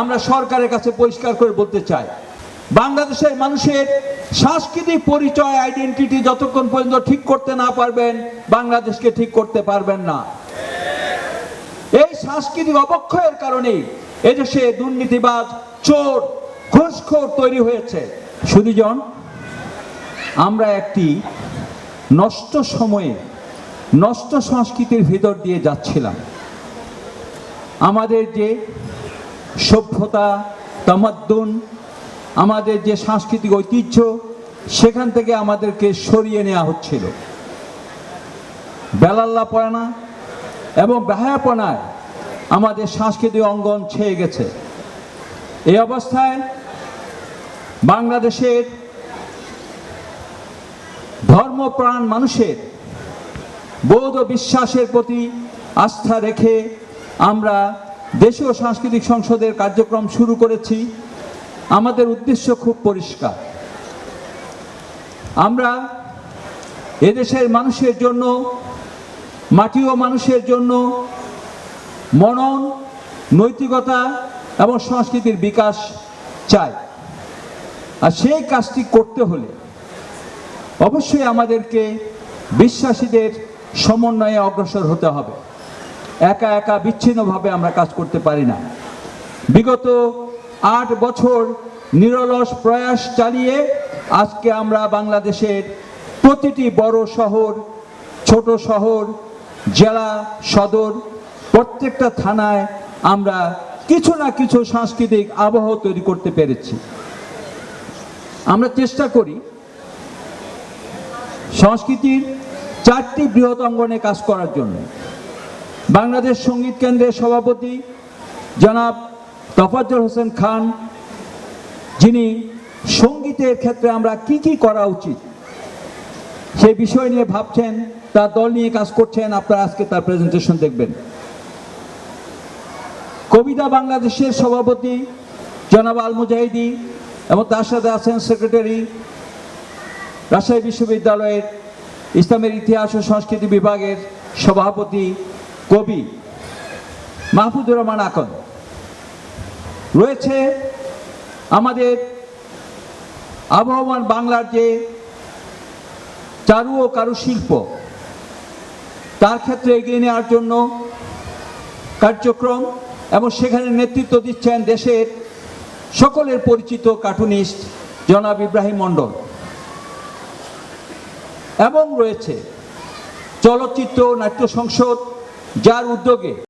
আমরা সরকারের কাছে পরিষ্কার করে বলতে চাই, বাংলাদেশের মানুষের সাংস্কৃতিক পরিচয় আইডেন্টিটি যতক্ষণ পর্যন্ত ঠিক করতে না পারবেন, বাংলাদেশকে ঠিক করতে পারবেন না। এই সাংস্কৃতিক অবক্ষয়ের কারণে এদেশে দুর্নীতিবাজ, চোর, ঘুষখোর তৈরি হয়েছে। সুদীজন, আমরা একটি নষ্ট সময়ে, নষ্ট সংস্কৃতির ভিতর দিয়ে যাচ্ছিলাম। আমাদের যে সভ্যতা, তামাদ্দুন, আমাদের যে সাংস্কৃতিক ঐতিহ্য, সেখান থেকে আমাদেরকে সরিয়ে নেওয়া হচ্ছিল। বেলাল্লা পড়ানা এবং বেহায়াপনায় আমাদের সাংস্কৃতিক অঙ্গন ছেয়ে গেছে। এই অবস্থায় বাংলাদেশের ধর্মপ্রাণ মানুষের বৌদ্ধ বিশ্বাসের প্রতি আস্থা রেখে আমরা দেশীয় সাংস্কৃতিক সংসদের কার্যক্রম শুরু করেছি। আমাদের উদ্দেশ্য খুব পরিষ্কার। আমরা এদেশের মানুষের জন্য মাটি ও মানুষের জন্য, মনন, নৈতিকতা এবং সংস্কৃতির বিকাশ চাই। আর সেই কাজটি করতে হলে অবশ্যই আমাদেরকে বিশ্বাসীদের সমন্বয়ে অগ্রসর হতে হবে। একা একা বিচ্ছিন্নভাবে আমরা কাজ করতে পারি না। বিগত আট বছর নিরলস প্রয়াস চালিয়ে আজকে আমরা বাংলাদেশের প্রতিটি বড় শহর, ছোট শহর, জেলা, সদর, প্রত্যেকটা থানায় আমরা কিছু না কিছু সাংস্কৃতিক আবহ তৈরি করতে পেরেছি। আমরা চেষ্টা করি সংস্কৃতির চারটি বৃহৎ অঙ্গনে কাজ করার জন্য। বাংলাদেশ সংগীত কেন্দ্রের সভাপতি জনাব তফাজ্জল হোসেন খান, যিনি সঙ্গীতের ক্ষেত্রে আমরা কি কি করা উচিত সেই বিষয় নিয়ে ভাবছেন, তার দল নিয়ে কাজ করছেন, আপনারা আজকে তার প্রেজেন্টেশন দেখবেন। কবিতা বাংলাদেশের সভাপতি জনাব আল মুজাহিদি এবং তার সাথে আছেন সেক্রেটারি রাজশাহী বিশ্ববিদ্যালয়ের ইসলামের ইতিহাস ও সংস্কৃতি বিভাগের সভাপতি কবি মাহফুজুর রহমান আকন। রয়েছে আমাদের আবহমান বাংলার যে চারু ও কারুশিল্প, তার ক্ষেত্রে এগিয়ে নেওয়ার জন্য কার্যক্রম এবং সেখানে নেতৃত্ব দিচ্ছেন দেশের সকলের পরিচিত কার্টুনিস্ট জনাব ইব্রাহিম মণ্ডল। এবং রয়েছে চলচ্চিত্র নাট্য সংসদ যার উদ্যোগে